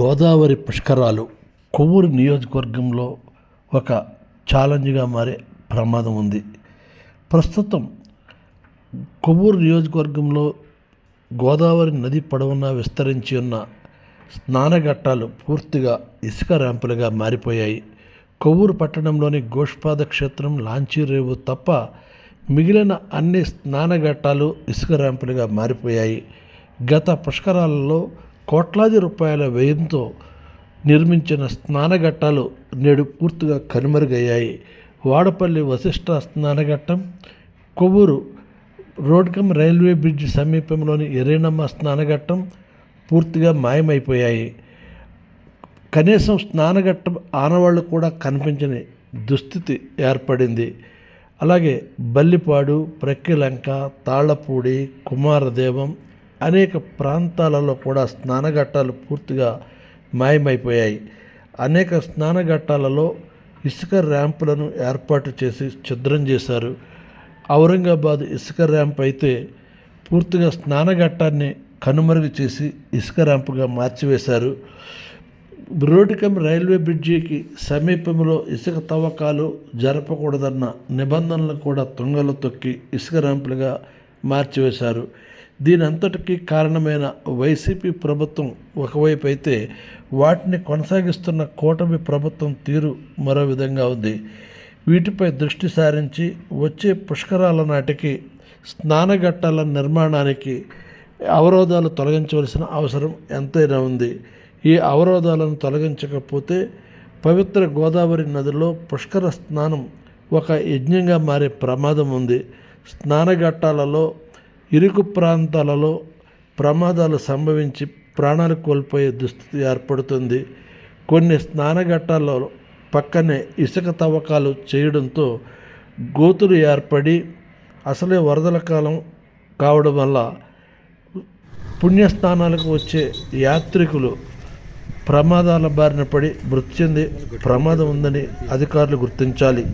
గోదావరి పుష్కరాలు కొవ్వూరు నియోజకవర్గంలో ఒక ఛాలెంజ్గా మారే ప్రమాదం ఉంది. ప్రస్తుతం కొవ్వూరు నియోజకవర్గంలో గోదావరి నది పొడవునా విస్తరించి ఉన్న స్నానఘట్టాలు పూర్తిగా ఇసుక ర్యాంపులుగా మారిపోయాయి. కొవ్వూరు పట్టణంలోని గోష్పాద క్షేత్రం లాంచీ రేవు తప్ప మిగిలిన అన్ని స్నానఘట్టాలు ఇసుక ర్యాంపులుగా మారిపోయాయి. గత పుష్కరాలలో కోట్లాది రూపాయల వ్యయంతో నిర్మించిన స్నానఘట్టాలు నేడు పూర్తిగా కనుమరుగయ్యాయి. Vadapalli Vashishta స్నానఘట్టం Kovvur road cum railway bridge సమీపంలోని ఎరేనమ్మ స్నానఘట్టం పూర్తిగా మాయమైపోయాయి. కనీసం స్నానఘట్టం ఆనవాళ్ళు కూడా కనిపించని దుస్థితి ఏర్పడింది. అలాగే బల్లిపాడు ప్రక్కిలంక తాళ్ళపూడి కుమారదేవం అనేక ప్రాంతాలలో కూడా స్నానఘట్టాలు పూర్తిగా మాయమైపోయాయి. అనేక స్నానఘట్టాలలో ఇసుక ర్యాంపులను ఏర్పాటు చేసి ఛిద్రం చేశారు. ఔరంగాబాద్ ఇసుక ర్యాంప్ అయితే పూర్తిగా స్నానఘట్టాన్ని కనుమరుగు చేసి ఇసుక ర్యాంపుగా మార్చివేశారు. రోడ్డుకమ్ రైల్వే బ్రిడ్జికి సమీపంలో ఇసుక తవ్వకాలు జరపకూడదన్న నిబంధనలు కూడా తుంగలు తొక్కి ఇసుక ర్యాంపులుగా మార్చివేశారు. దీని అంతటికీ కారణమైన వైసీపీ ప్రభుత్వం ఒకవైపు అయితే వాటిని కొనసాగిస్తున్న కూటమి ప్రభుత్వం తీరు మరో విధంగా ఉంది. వీటిపై దృష్టి సారించి వచ్చే పుష్కరాల నాటికి స్నానఘట్టాల నిర్మాణానికి అవరోధాలు తొలగించవలసిన అవసరం ఎంతైనా ఉంది. ఈ అవరోధాలను తొలగించకపోతే పవిత్ర గోదావరి నదిలో పుష్కర స్నానం ఒక యజ్ఞంగా మారే ప్రమాదం ఉంది. స్నానఘట్టాలలో ఇరుకు ప్రాంతాలలో ప్రమాదాలు సంభవించి ప్రాణాలు కోల్పోయే దుస్థితి ఏర్పడుతుంది. కొన్ని స్నానఘట్టాలలో పక్కనే ఇసుక తవ్వకాలు చేయడంతో గోతులు ఏర్పడి అసలే వరదల కాలం కావడం వల్ల పుణ్యస్థానాలకు వచ్చే యాత్రికులు ప్రమాదాల బారిన పడి మృతి చెందే ప్రమాదం ఉందని అధికారులు గుర్తించాలి.